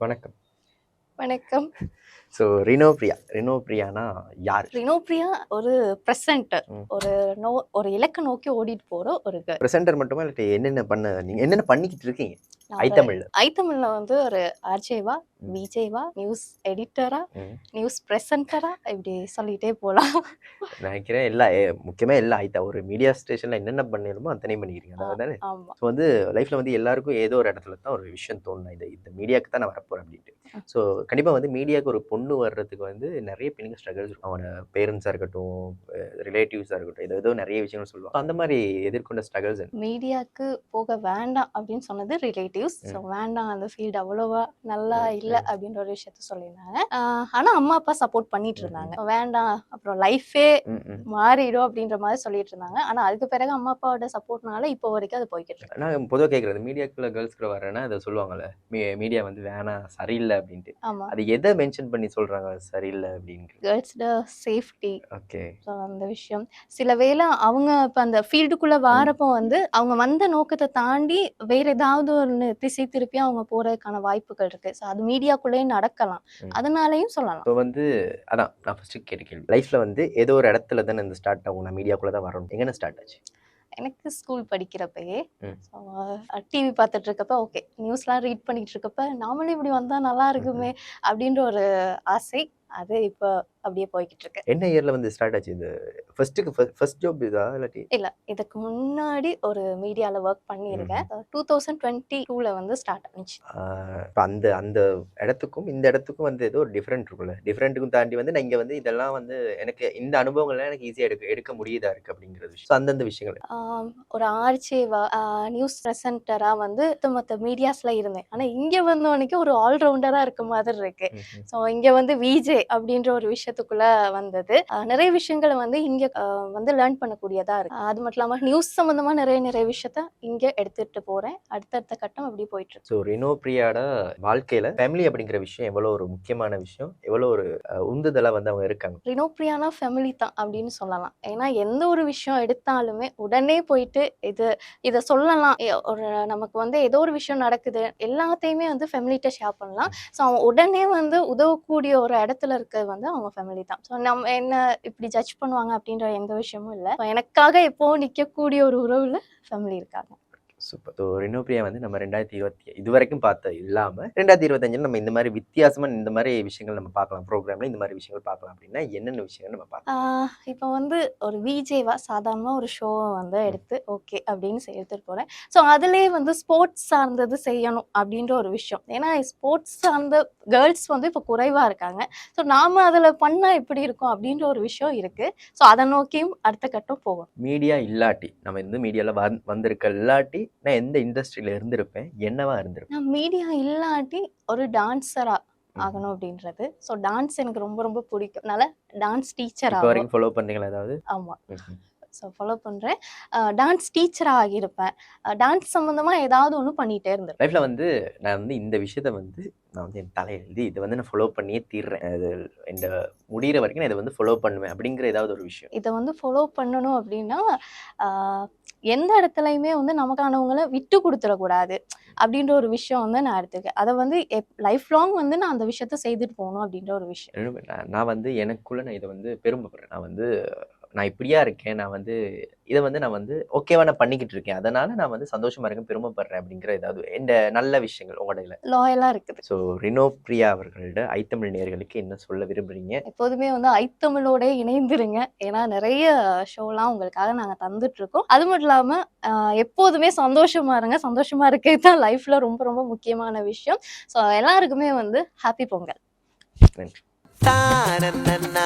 வணக்கம் வணக்கம் ஸோ ரினோ பிரியா ரினோ பிரியானா யார் ரினோப்ரியா ஒரு ப்ரெசென்டர். ஒரு நோ ஒரு இலக்கை நோக்கி ஓடிட்டு போற ஒரு. ப்ரெசென்டர் மட்டுமா இல்லாட்டி என்னென்ன பண்ண நீங்க என்னென்ன பண்ணிக்கிட்டு இருக்கீங்க நான் ஐ ஒரு- தமிழ்ல ஐ தமிழ்ல வந்து ஒரு ஆர்ஜேவா. விஜேவா நியூஸ் எடிட்டரா. நியூஸ் பிரசன்டரா இப்படி சொல்லிட்டே போலாம். நான் நினைக்கிறேன் எல்லா முக்கியமா எல்லா ஐட்டா ஒரு மீடியா ஸ்டேஷன்ல என்னென்ன பண்ணிருமோ அத்தனை பண்ணிக்கிறீங்க. அதாவது ஸோ வந்து லைஃப்ல வந்து எல்லாருக்கும் ஏதோ ஒரு இடத்துல தான் ஒரு விஷயம் தோணும் இது இந்த மீடியாக்கு தான் நான் வரப்போறேன் அப்படின்ட்டு. ஸோ கண்டிப்பா வந்து மீடியாவுக்கு ஒரு பொண்ணு வர்றதுக்கு வந்து நிறைய பெண்ணுங்க ஸ்ட்ரகிள்ஸ் இருக்கும். அவனோட பேரண்ட்ஸாக இருக்கட்டும் ரிலேட்டிவ்ஸாக இருக்கட்டும் ஏதோ ஏதோ நிறைய விஷயங்கள் சொல்லுவாங்க. அந்த மாதிரி எதிர்கொண்ட ஸ்ட்ரகிள்ஸ் மீடியாக்கு போக வேண்டாம் அப்படின்னு சொன்னது ரிலேட்டிவ்ஸ் ஸோ வேண்டாம் அந்த ஃபீல்டு அவ்வளோவா நல்லா இல்லை. அப்படின்ற ஒரு விஷயத்த சொல்லியிருந்தாங்க. ஆஹ் ஆனா அம்மா அப்பா சப்போர்ட் பண்ணிட்டு இருந்தாங்க. வேண்டாம் அப்புறம் லைஃபே மாறிடும் அப்படின்ற மாதிரி சொல்லிட்டு இருந்தாங்க. ஆனா அதுக்கு பிறகு அம்மா அப்பாவோட சப்போர்ட்னால இப்போ வரைக்கும் அது போய்கிட்டு இருக்கு. நான் பொதுவாக கேட்குறது மீடியாக்குள்ள கேர்ள்ஸ்க்கு வரேன்னா அதை சொல்லுவாங்கல்ல மீடியா வந்து வேணாம் சரியில்லை அப்படின்ட்டு. ஆமா. அது எதை மென்ஷன் பண்ணி சொல்றாங்க சரியில்லை அப்படின்னு கேர்ள்ஸோட சேஃப்டி ஓகே அந்த விஷயம். சில வேளை அவங்க இப்ப அந்த ஃபீல்டுக்குள்ள வாரப்போ வந்து அவங்க வந்த நோக்கத்தை தாண்டி வேற ஏதாவது ஒரு திசை திருப்பி அவங்க போறதுக்கான வாய்ப்புகள் இருக்கு. ஸோ அது மீடியாக்குள்ளேயும் நடக்கலாம். அதனாலயும் சொல்லலாம். இப்போ வந்து அதான் நான் ஃபர்ஸ்ட் கேட்ட கேள்வி லைஃப்ல வந்து ஏதோ ஒரு இடத்துல தானே இந்த ஸ்டார்ட் ஆகும். நான் மீடியாக்குள்ள தான் வரணும். எங்கே ஸ்டார்ட் ஆச்சு? எனக்கு ஸ்கூல் படிக்கிறப்பயே. டிவி பார்த்துட்டு இருக்கப்ப ஓகே நியூஸ்லாம் ரீட் பண்ணிட்டு இருக்கப்ப நாமளும் இப்படி வந்தா நல்லா இருக்குமே அப்படின்ற ஒரு ஆசை. அது இப்போ அப்படியே போய்கிட்டு இருக்கு என்ன இயர்ல வந்து ஸ்டார்ட் ஆச்சு? இது ஃபர்ஸ்ட்டுக்கு ஃபர்ஸ்ட் ஜாப் இதா இல்லாட்டி? இல்ல இதுக்கு முன்னாடி ஒரு மீடியால ஒர்க் பண்ணியிருக்கேன். டூ தௌசண்ட் டுவெண்ட்டி டூல வந்து ஸ்டார்ட் ஆனிச்சு. இப்ப அந்த அந்த இடத்துக்கும் இந்த இடத்துக்கும் வந்து ஏதோ ஒரு டிஃப்ரெண்ட் இருக்கும்ல. டிஃப்ரெண்ட்டுக்கும் தாண்டி வந்து நான் இங்க வந்து இதெல்லாம் வந்து எனக்கு இந்த அனுபவங்கள்லாம் எனக்கு ஈஸியாக எடுக்க எடுக்க முடியுதா இருக்கு அப்படிங்கிறது So அந்தந்த விஷயங்கள். ஒரு ஆர்ச்சேவா நியூஸ் ப்ரெசன்டரா வந்து மத்த மற்ற மீடியாஸ்ல இருந்தேன். ஆனா இங்க வந்தவனுக்கு ஒரு ஆல்ரவுண்டரா இருக்க மாதிரி இருக்கு. ஸோ இங்க வந்து விஜே அப்படின்ற ஒரு விஷயத்துக்குள்ள வந்தது. நிறைய விஷயங்களை வந்து இங்க வந்து லேர்ன் பண்ணக்கூடியதா இருக்கு. அது மட்டும் இல்லாம நியூஸ் சம்பந்தமா நிறைய நிறைய விஷயத்த இங்க எடுத்துட்டு போறேன். அடுத்தடுத்த கட்டம் அப்படியே போயிட்டு இருக்கு. ஸோ ரினோ பிரியாட வாழ்க்கையில ஃபேமிலி அப்படிங்கிற விஷயம் எவ்வளோ ஒரு முக்கியமான விஷயம்? எவ்வளோ ஒரு உந்துதலா வந்து அவங்க இருக்காங்க? ரினோப்ரியானா ஃபேமிலி தான் அப்படின்னு சொல்லலாம். ஏன்னா எந்த ஒரு விஷயம் எடுத்தாலுமே உடனே போயிட்டு இது இதை சொல்லலாம். ஒரு நமக்கு வந்து ஏதோ ஒரு விஷயம் நடக்குது. எல்லாத்தையுமே வந்து ஃபேமிலிட்ட ஷேர் பண்ணலாம். ஸோ அவன் உடனே வந்து உதவக்கூடிய ஒரு இடத்துல இருக்கிறது வந்து அவங்க ஃபேமிலி தான். ஸோ நம்ம என்ன இப்படி ஜட்ஜ் பண்ணுவாங்க அப்படின்ற எந்த விஷயமும் இல்லை. எனக்காக எப்போவும் நிற்கக்கூடிய ஒரு உறவில் ஃபேமிலி இருக்காங்க. சூப்பர் ஸோ ரினோ பிரியா வந்து நம்ம ரெண்டாயிரத்தி இருபத்தி இது வரைக்கும் பார்த்த இல்லாம ரெண்டாயிரத்தி இருபத்தஞ்சில் நம்ம இந்த மாதிரி வித்தியாசமா இந்த மாதிரி விஷயங்கள் நம்ம பார்க்கலாம் ப்ரோக்ராம்ல இந்த மாதிரி விஷயங்கள் பார்க்கலாம் அப்படின்னா என்னென்ன விஷயங்கள் நம்ம பார்க்கலாம்? இப்போ வந்து ஒரு விஜேவா சாதாரண ஒரு ஷோவை வந்து எடுத்து ஓகே அப்படின்னு எடுத்துட்டு போறேன். ஸோ அதுலேயே வந்து ஸ்போர்ட்ஸ் சார்ந்தது செய்யணும் அப்படின்ற ஒரு விஷயம். ஏன்னா ஸ்போர்ட்ஸ் சார்ந்த கேர்ள்ஸ் வந்து இப்போ குறைவா இருக்காங்க. ஸோ நாம அதில் பண்ணா எப்படி இருக்கும் அப்படின்ற ஒரு விஷயம் இருக்கு. ஸோ அதை நோக்கியும் அடுத்த கட்டம் போகும் மீடியா இல்லாட்டி நம்ம இந்த மீடியால வந் வந்திருக்க இல்லாட்டி நான் எந்த இண்டஸ்ட்ரியில இருந்திருப்பேன் என்னவா இருந்திருப்பேன்? நான் மீடியா இல்லாட்டி ஒரு டான்ஸரா ஆகணும் அப்படின்றது. ஸோ டான்ஸ் எனக்கு ரொம்ப ரொம்ப பிடிக்கும். அதனால டான்ஸ் டீச்சர் வரைக்கும் ஃபாலோ பண்றீங்களா ஏதாவது? ஆமா. ம்ஹும். ஸோ ஃபாலோ பண்ணுறேன் டான்ஸ் டீச்சராக ஆகியிருப்பேன். டான்ஸ் சம்மந்தமாக ஏதாவது ஒன்று பண்ணிகிட்டே இருந்திருப்பேன். லைஃப்ல வந்து நான் வந்து இந்த விஷயத்த வந்து நான் வந்து என் தலை எழுதி இதை வந்து நான் ஃபாலோ பண்ணியே தீர்றேன். அது இந்த முடியிற வரைக்கும் நான் இதை வந்து ஃபாலோ பண்ணுவேன் அப்படிங்கிற ஏதாவது ஒரு விஷயம். இதை வந்து ஃபாலோ பண்ணணும் அப்படின்னா எந்த இடத்துலையுமே வந்து நமக்கானவங்களை விட்டு கொடுத்துடக்கூடாது அப்படின்ற ஒரு விஷயம் வந்து நான் எடுத்துக்கேன். அதை வந்து லைஃப் லாங் வந்து நான் அந்த விஷயத்த செய்துட்டு போகணும் அப்படின்ற ஒரு விஷயம். நான் நான் வந்து எனக்குள்ள நான் இதை வந்து பெருமைப்படுறேன். நான் வந்து நான் இப்படியா இருக்கேன் நான் வந்து இதை வந்து நான் வந்து ஓகேவா நான் பண்ணிக்கிட்டு இருக்கேன். அதனால நான் வந்து சந்தோஷமா இருக்கேன் பெருமைப்படுறேன் அப்படிங்கிற ஏதாவது இந்த நல்ல விஷயங்கள் உங்களோட லாயலாக இருக்குது. ஸோ ரினோ பிரியா அவர்களோட ஐத்தமிழ் நேயர்களுக்கு என்ன சொல்ல விரும்புறீங்க? எப்போதுமே வந்து ஐத்தமிழோட இணைந்துருங்க. ஏன்னா நிறைய ஷோலாம் உங்களுக்காக நாங்கள் தந்துட்டு இருக்கோம் அது மட்டும் இல்லாமல் எப்போதுமே சந்தோஷமா இருங்க. சந்தோஷமா இருக்கிறது தான் லைஃப்ல ரொம்ப ரொம்ப முக்கியமான விஷயம். ஸோ எல்லாருக்குமே வந்து ஹாப்பி பொங்கல். நன்றி. താനന്ന